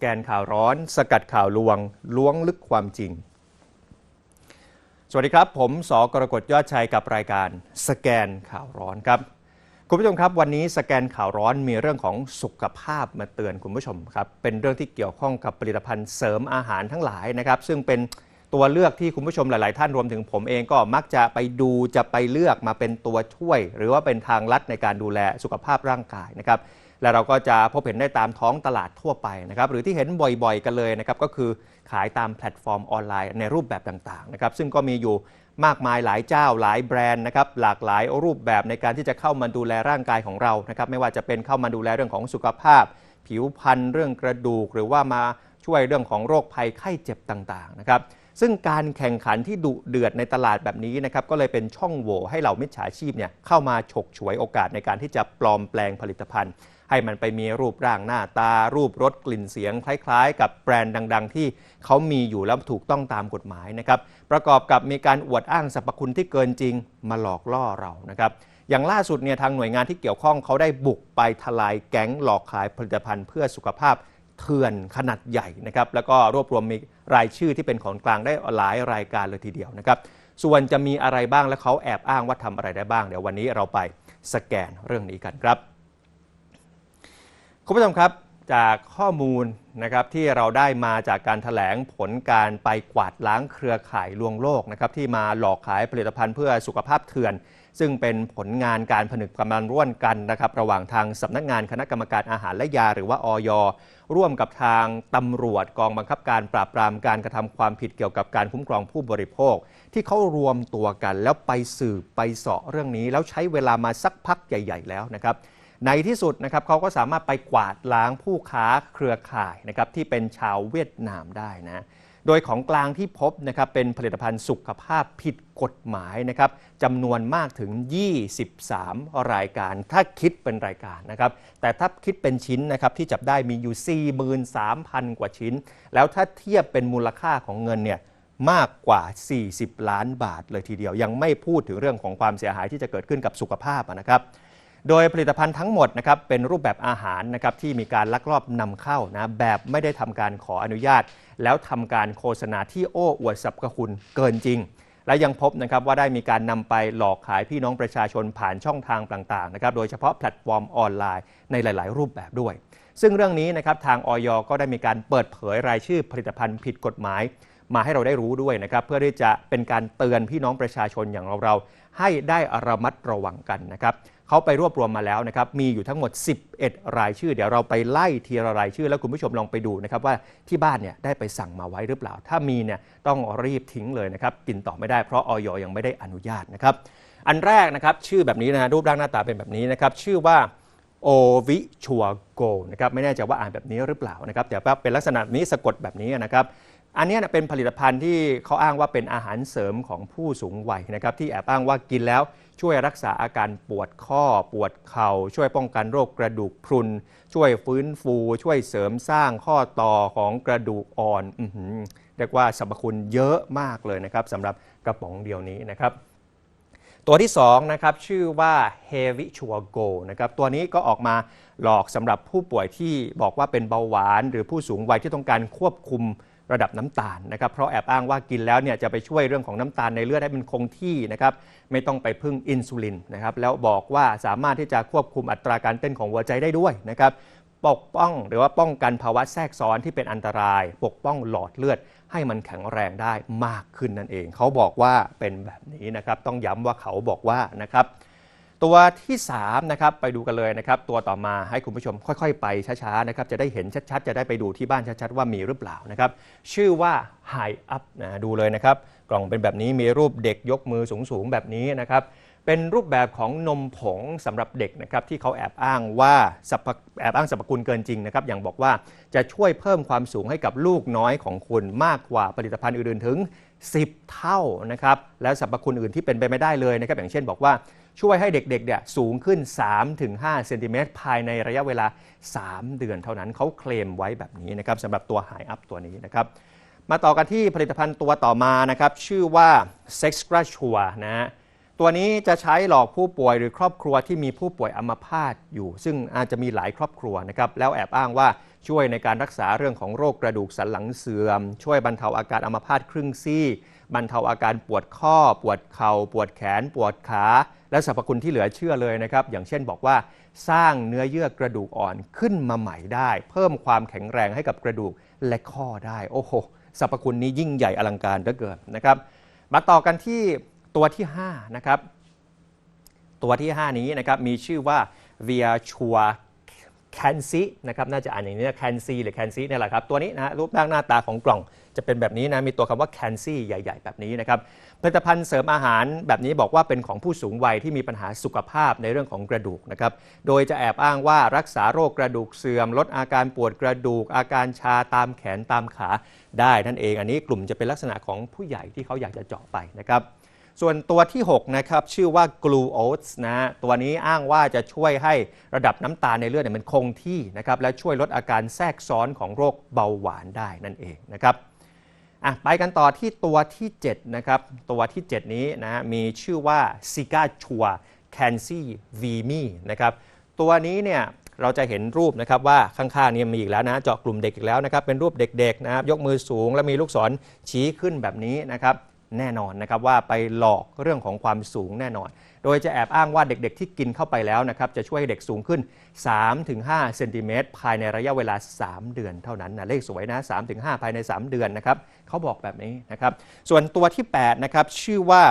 สแกนข่าวร้อน สกัดข่าวลวง ล้วงลึกความจริง สวัสดีครับ ผมสกรกฎยอดชัยกับรายการสแกนข่าวร้อนครับ คุณผู้ชมครับ วันนี้สแกนข่าวร้อนมีเรื่องของสุขภาพมาเตือนคุณผู้ชมครับ เป็นเรื่องที่เกี่ยวข้องกับผลิตภัณฑ์เสริมอาหารทั้งหลายนะครับ ซึ่งเป็นตัวเลือกที่คุณผู้ชมหลาย ๆ ท่านรวมถึงผมเองก็มักจะไปดูจะไปเลือกมาเป็นตัวช่วย หรือว่าเป็นทางลัดในการดูแลสุขภาพร่างกายนะครับ และเราก็จะพบเห็นได้ตามท้องตลาดทั่วไปนะครับหรือที่เห็นบ่อยๆกันเลยนะครับก็คือขายตามแพลตฟอร์มออนไลน์ในรูปแบบต่างๆนะครับซึ่งก็มีอยู่มากมายหลายเจ้าหลายแบรนด์นะครับหลากหลายรูปแบบในการที่จะเข้ามาดูแลร่างกายของเรานะครับไม่ว่าจะเป็นเข้ามาดูแลเรื่องของสุขภาพ ผิวพรรณเรื่องกระดูก หรือว่ามาช่วยเรื่องของโรคภัยไข้เจ็บต่างๆนะครับซึ่งการแข่งขันที่ดุเดือดในตลาดแบบนี้นะครับก็เลยเป็นช่องโหว่ให้เหล่ามิจฉาชีพเนี่ยเข้ามาฉกฉวยโอกาสในการที่จะปลอมแปลงผลิตภัณฑ์ ให้มันไปมีรูปร่างหน้าตา รูปรสกลิ่นเสียง คล้ายๆ กับแบรนด์ดัง ๆ ที่เขามีอยู่แล้วถูกต้องตามกฎหมายนะครับประกอบกับมีการอวดอ้างสรรพคุณที่เกินจริงมาหลอกล่อเรานะครับอย่างล่าสุดเนี่ยทางหน่วยงานที่เกี่ยวข้องเขาได้บุกไปทลายแก๊งหลอกขายผลิตภัณฑ์เพื่อสุขภาพเถื่อนขนาดใหญ่นะครับแล้วก็รวบรวมมีรายชื่อที่เป็นของกลางได้หลายรายการเลยทีเดียวนะครับส่วนจะมีอะไรบ้างและเขาแอบอ้างว่าทำอะไรได้บ้าง เดี๋ยววันนี้เราไปสแกนเรื่องนี้กันครับ คุณผู้ชมครับจากข้อมูลนะครับที่เราได้มาจากการถแถลงผลการไปกวาดล้างเครือข่ายลวงโลกนะครับที่มาหลอกขายผลิตภัณฑ์เพื่อสุขภาพเถื่อน ซึ่งเป็นผลงานการผนึกกำลังร่วมกันนะครับระหว่างทางสำนักงานคณะกรรมการอาหารและยา หรือว่าออยร่วมกับทางตำรวจกองบังคับการปราบปรามการกระทำความผิดเกี่ยวกับการคุ้มครองผู้บริโภค ที่เขารวมตัวกันแล้วไปสืบไปเสาะเรื่องนี้ แล้วใช้เวลามาสักพักใหญ่ ๆ แล้วนะครับ ในที่สุดนะครับเขาก็สามารถไปกวาดล้างผู้ค้าเครือข่ายนะครับที่เป็นชาวเวียดนามได้นะโดยของกลางที่พบนะครับเป็นผลิตภัณฑ์สุขภาพผิดกฎหมายนะครับจำนวนมากถึง 23 รายการ ถ้าคิดเป็นรายการนะครับแต่ถ้าคิดเป็นชิ้นนะครับที่จับได้มีอยู่ 43,000 กว่าชิ้น แล้วถ้าเทียบเป็นมูลค่าของเงินเนี่ยมากกว่า 40 ล้านบาทเลยทีเดียว ยังไม่พูดถึงเรื่องของความเสียหายที่จะเกิดขึ้นกับสุขภาพนะครับ โดยผลิตภัณฑ์ทั้งหมดนะครับเป็นรูปแบบอาหารนะครับที่มีการลักลอบนำเข้านะแบบไม่ได้ทำการขออนุญาต แล้วทำการโฆษณาที่โอ้อวดสรรพคุณเกินจริง และยังพบนะครับว่าได้มีการนำไปหลอกขายพี่น้องประชาชนผ่านช่องทางต่างๆนะครับโดยเฉพาะแพลตฟอร์มออนไลน์ในหลาย ๆ รูปแบบด้วย ซึ่งเรื่องนี้นะครับทางออยก็ได้มีการเปิดเผยรายชื่อผลิตภัณฑ์ผิดกฎหมาย มาให้เราได้รู้ด้วยนะครับ เพื่อที่จะเป็นการเตือนพี่น้องประชาชนอย่างเราๆให้ได้ระมัดระวังกันนะครับ เขาไปรวบรวมมาแล้วนะครับ มีอยู่ทั้งหมด 11 รายชื่อ เดี๋ยวเราไปไล่ทีละรายชื่อ แล้วคุณผู้ชมลองไปดูนะครับว่าที่บ้านเนี่ยได้ไปสั่งมาไว้หรือเปล่า ถ้ามีเนี่ยต้องรีบทิ้งเลยนะครับ กินต่อไม่ได้เพราะออยยังไม่ได้อนุญาตนะครับ อันแรกนะครับชื่อแบบนี้นะรูปร่างหน้าตาเป็นแบบนี้นะครับ ชื่อว่าโอวิชัวโกนะครับไม่แน่ใจว่าอ่านแบบนี้หรือเปล่านะครับแต่ว่าเป็นลักษณะนี้สะกดแบบนี้นะครับ อันนี้เป็นผลิตภัณฑ์ที่เขาอ้างว่าเป็นอาหารเสริมของผู้สูงวัยนะครับที่แอบอ้างว่ากินแล้วช่วยรักษาอาการปวดข้อปวดเข่าช่วยป้องกันโรคกระดูกพรุน ช่วยฟื้นฟู ช่วยเสริมสร้างข้อต่อของกระดูกอ่อนอื้อหือเรียกว่าสรรพคุณเยอะมากเลยนะครับสำหรับกระป๋องเดียวนี้นะครับตัวที่2นะครับชื่อว่า h e v i c h u a g o นะครับตัวนี้ก็ออกมาหลอกสำหรับผู้ป่วยที่บอกว่าเป็นเบาหวาน หรือผู้สูงวัยที่ต้องการควบคุม ระดับน้ำตาลนะครับเพราะแอบอ้างว่ากินแล้วเนี่ยจะไปช่วยเรื่องของน้ำตาลในเลือดให้มันคงที่นะครับไม่ต้องไปพึ่งอินซูลินนะครับแล้วบอกว่าสามารถที่จะควบคุมอัตราการเต้นของหัวใจได้ด้วยนะครับปกป้องหรือว่าป้องกันภาวะแทรกซ้อนที่เป็นอันตราย ปกป้องหลอดเลือดให้มันแข็งแรงได้มากขึ้นนั่นเอง เขาบอกว่าเป็นแบบนี้นะครับ ต้องย้ำว่าเขาบอกว่านะครับ ตัวที่3นะครับไปดูกันเลยนะครับ ตัวต่อมาให้คุณผู้ชมค่อย ๆ ไปช้าๆนะครับจะได้เห็นชัดๆ จะได้ไปดูที่บ้านชัดๆ ว่ามีหรือเปล่านะครับ ชื่อว่า High Up นะดูเลยนะครับ กล่องเป็นแบบนี้มีรูปเด็กยกมือสูงๆ แบบนี้นะครับเป็นรูปแบบของนมผงสำหรับเด็กนะครับที่เขาแอบอ้างว่าแอบอ้างสรรพคุณเกินจริงนะครับอย่างบอกว่าจะช่วยเพิ่มความสูงให้กับลูกน้อยของคุณมากกว่าผลิตภัณฑ์อื่นๆถึง 10 เท่านะครับแล้วสรรพคุณอื่นที่เป็นไปไม่ได้เลยนะครับอย่างเช่นบอกว่าช่วยให้เด็กๆเนี่ยสูงขึ้น 3-5เซนติเมตรภายในระยะเวลา 3 เดือนเท่านั้นเขาเคลมไว้แบบนี้นะครับสำหรับตัวหายอัพตัวนี้นะครับมาต่อกันที่ผลิตภัณฑ์ตัวต่อมานะครับชื่อว่า Sex g r a t u r นะฮะ ตัวนี้จะใช้หลอกผู้ป่วยหรือครอบครัวที่มีผู้ป่วยอัมพาตอยู่ ซึ่งอาจจะมีหลายครอบครัวนะครับแล้วแอบอ้างว่าช่วยในการรักษาเรื่องของโรคกระดูกสันหลังเสื่อม ช่วยบรรเทาอาการอัมพาตครึ่งซี่บรรเทาอาการปวดข้อ ปวดเข่า ปวดแขน ปวดขา และสรรพคุณที่เหลือเชื่อเลยนะครับ อย่างเช่นบอกว่า สร้างเนื้อเยื่อกระดูกอ่อนขึ้นมาใหม่ได้ เพิ่มความแข็งแรงให้กับกระดูกและข้อได้ โอ้โหสรรพคุณนี้ยิ่งใหญ่อลังการเหลือเกินนะครับ มาต่อกันที่ ตัวที่5นะครับตัวที่ 5 นี้นะครับมีชื่อว่า Via c h u a c a n c y นะครับน่าจะอ่านอย่างนี้นะ c a n c y หรือ c a n c y เนี่ยแหละครับตัวนี้นะฮะรูปร่างหน้าตาของกล่องจะเป็นแบบนี้นะมีตัวคำว่า c a n c y ใหญ่ ๆ แบบนี้นะครับผลิตภัณฑ์เสริมอาหารแบบนี้บอกว่าเป็นของผู้สูงวัยที่มีปัญหาสุขภาพในเรื่องของกระดูกนะครับโดยจะแอบอ้างว่ารักษาโรคกระดูกเสื่อม ลดอาการปวดกระดูก อาการชาตามแขนตามขาได้นั่นเอง อันนี้กลุ่มจะเป็นลักษณะของผู้ใหญ่ที่เขาอยากจะเจาะไปนะครับ ส่วนตัวที่ 6 นะครับ ชื่อว่า Glue Oats นะตัวนี้อ้างว่าจะช่วยให้ระดับน้ำตาลในเลือดเนี่ยมันคงที่นะครับ และช่วยลดอาการแทรกซ้อนของโรคเบาหวานได้นั่นเองนะครับอะไปกันต่อที่ตัวที่ 7 นะครับ ตัวที่ 7 นี้นะมีชื่อว่า s i g a c h u a c a n c y v m i นะครับตัวนี้เนี่ยเราจะเห็นรูปนะครับว่าข้างๆนี่มีอีกแล้วนะเจาะกลุ่มเด็กอีกแล้วนะครับเป็นรูปเด็กๆนะครับยกมือสูง และมีลูกศรชี้ขึ้นแบบนี้นะครับ แน่นอนนะครับว่าไปหลอกเรื่องของความสูงแน่นอน โดยจะแอบอ้างว่าเด็กๆ ที่กินเข้าไปแล้วนะครับจะช่วยให้เด็กสูงขึ้น 3-5เซนติเมตรภายในระยะเวลา 3 เดือนเท่านั้นนะเลขสวยนะ 3-5 ภายใน 3 เดือนนะครับเขาบอกแบบนี้นะครับส่วนตัวที่8นะครับชื่อว่า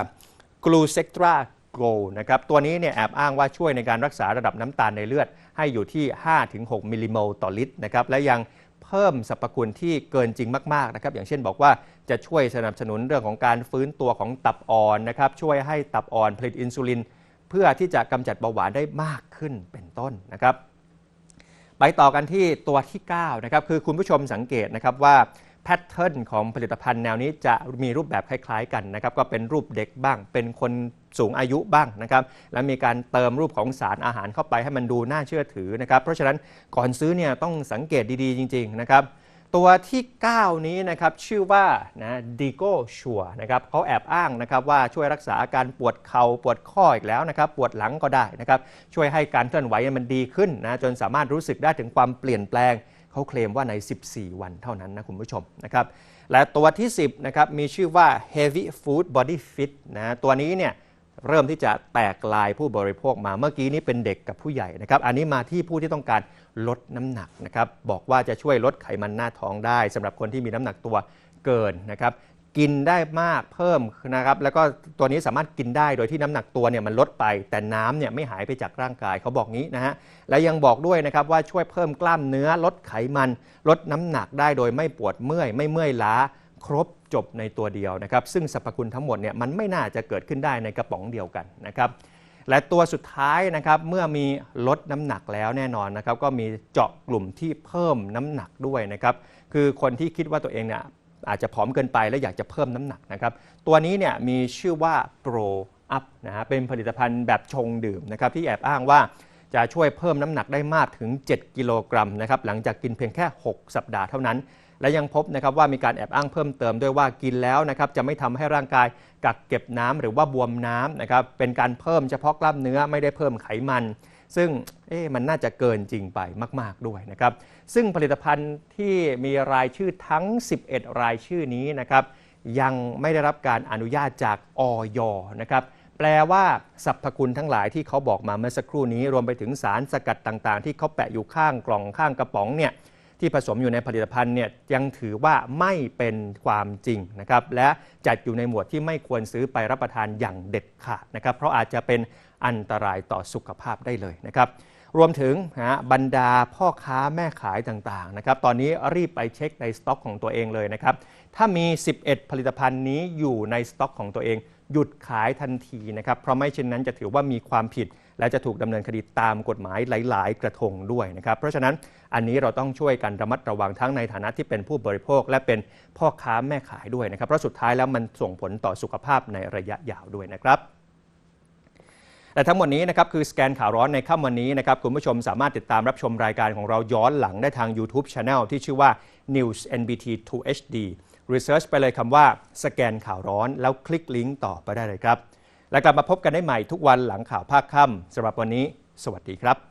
g l u c e t r a Go นะครับตัวนี้เนี่ยแอบอ้างว่าช่วยในการรักษาระดับน้ำตาลในเลือดให้อยู่ที่ 5-6มิลลิโมลต่อลิตรนะครับและยัง เพิ่มสรรพคุณที่เกินจริงมากๆนะครับอย่างเช่นบอกว่าจะช่วยสนับสนุนเรื่องของการฟื้นตัวของตับอ่อนนะครับช่วยให้ตับอ่อนผลิตอินซูลิน เพื่อที่จะกำจัดเบาหวานได้มากขึ้นเป็นต้นนะครับ ไปต่อกันที่ตัวที่9นะครับคือคุณผู้ชมสังเกตนะครับว่า แพทเทิร์นของผลิตภัณฑ์แนวนี้จะมีรูปแบบคล้าย ๆ กันนะครับ ก็เป็นรูปเด็กบ้าง เป็นคนสูงอายุบ้างนะครับ และมีการเติมรูปของสารอาหารเข้าไปให้มันดูน่าเชื่อถือนะครับ เพราะฉะนั้นก่อนซื้อเนี่ยต้องสังเกตดีๆ จริง ๆ นะครับ ตัวที่ 9 นี้นะครับชื่อว่านะดิโกชัวนะครับเขาแอบอ้างนะครับว่าช่วยรักษาอาการปวดเข่าปวดข้ออีกแล้วนะครับ ปวดหลังก็ได้นะครับ ช่วยให้การเคลื่อนไหวมันดีขึ้นนะจนสามารถรู้สึกได้ถึงความเปลี่ยนแปลง เขาเคลมว่าใน 14 วันเท่านั้นนะคุณผู้ชมนะครับและตัวที่ 10นะครับมีชื่อว่า Heavy Food Body Fit นะตัวนี้เนี่ยเริ่มที่จะแตกลายผู้บริโภคมาเมื่อกี้นี้เป็นเด็กกับผู้ใหญ่นะครับอันนี้มาที่ผู้ที่ต้องการลดน้ำหนักนะครับบอกว่าจะช่วยลดไขมันหน้าท้องได้สำหรับคนที่มีน้ำหนักตัวเกินนะครับ กินได้มากเพิ่มนะครับ แล้วก็ตัวนี้สามารถกินได้โดยที่น้ำหนักตัวเนี่ยมันลดไป แต่น้ำเนี่ยไม่หายไปจากร่างกายเขาบอกงี้นะฮะและยังบอกด้วยนะครับว่าช่วยเพิ่มกล้ามเนื้อลดไขมัน ลดน้ำหนักได้โดยไม่ปวดเมื่อย ไม่เมื่อยล้าครบจบในตัวเดียวนะครับ ซึ่งสรรพคุณทั้งหมดเนี่ยมันไม่น่าจะเกิดขึ้นได้ในกระป๋องเดียวกันนะครับและตัวสุดท้ายนะครับเมื่อมีลดน้ำหนักแล้วแน่นอนนะครับก็มีเจาะกลุ่มที่เพิ่มน้ำหนักด้วยนะครับคือคนที่คิดว่าตัวเองเนี่ย อาจจะผอมเกินไปและอยากจะเพิ่มน้ำหนักนะครับ ตัวนี้เนี่ยมีชื่อว่า Pro Up นะฮะเป็นผลิตภัณฑ์แบบชงดื่มนะครับที่แอบอ้างว่าจะช่วยเพิ่มน้ำหนักได้มากถึง 7 กิโลกรัมนะครับหลังจากกินเพียงแค่ 6 สัปดาห์เท่านั้น และยังพบนะครับว่ามีการแอบอ้างเพิ่มเติมด้วยว่ากินแล้วนะครับจะไม่ทำให้ร่างกายกักเก็บน้ำหรือว่าบวมน้ำนะครับเป็นการเพิ่มเฉพาะกล้ามเนื้อไม่ได้เพิ่มไขมัน ซึ่งเอ๊มันน่าจะเกินจริงไปมาก ๆด้วยนะครับ ซึ่งผลิตภัณฑ์ที่มีรายชื่อทั้ง 11 รายชื่อนี้นะครับ ยังไม่ได้รับการอนุญาตจากออยนะครับ แปลว่าสรรพคุณทั้งหลายที่เขาบอกมาเมื่อสักครู่นี้ รวมไปถึงสารสกัดต่างๆ ที่เขาแปะอยู่ข้างกล่องข้างกระป๋องเนี่ย ที่ผสมอยู่ในผลิตภัณฑ์เนี่ยยังถือว่าไม่เป็นความจริงนะครับและจัดอยู่ในหมวดที่ไม่ควรซื้อไปรับประทานอย่างเด็ดขาดนะครับเพราะอาจจะเป็นอันตรายต่อสุขภาพได้เลยนะครับรวมถึงนะบรรดาพ่อค้าแม่ขายต่างๆนะครับตอนนี้รีบไปเช็คในสต็อกของตัวเองเลยนะครับถ้ามี 11 ผลิตภัณฑ์นี้อยู่ในสต็อกของตัวเอง หยุดขายทันทีนะครับเพราะไม่เช่นนั้นจะถือว่ามีความผิด และจะถูกดำเนินคดีตามกฎหมายหลาย ๆ กระทงด้วยนะครับ เพราะฉะนั้นอันนี้เราต้องช่วยกันระมัดระวังทั้งในฐานะที่เป็นผู้บริโภค และเป็นพ่อค้าแม่ขายด้วยนะครับ เพราะสุดท้ายแล้วมันส่งผลต่อสุขภาพในระยะยาวด้วยนะครับแต่ทั้งหมดนี้นะครับคือสแกนข่าวร้อนในค่ำวันนี้นะครับคุณผู้ชมสามารถติดตามรับชมรายการของเราย้อนหลังได้ทาง YouTube Channel ที่ชื่อว่า News NBT 2 HD Research ไปเลยคำว่าสแกนข่าวร้อนแล้วคลิกลิงก์ต่อไปได้เลยครับ และกลับมาพบกันได้ใหม่ทุกวันหลังข่าวภาคค่ำสำหรับวันนี้ สวัสดีครับ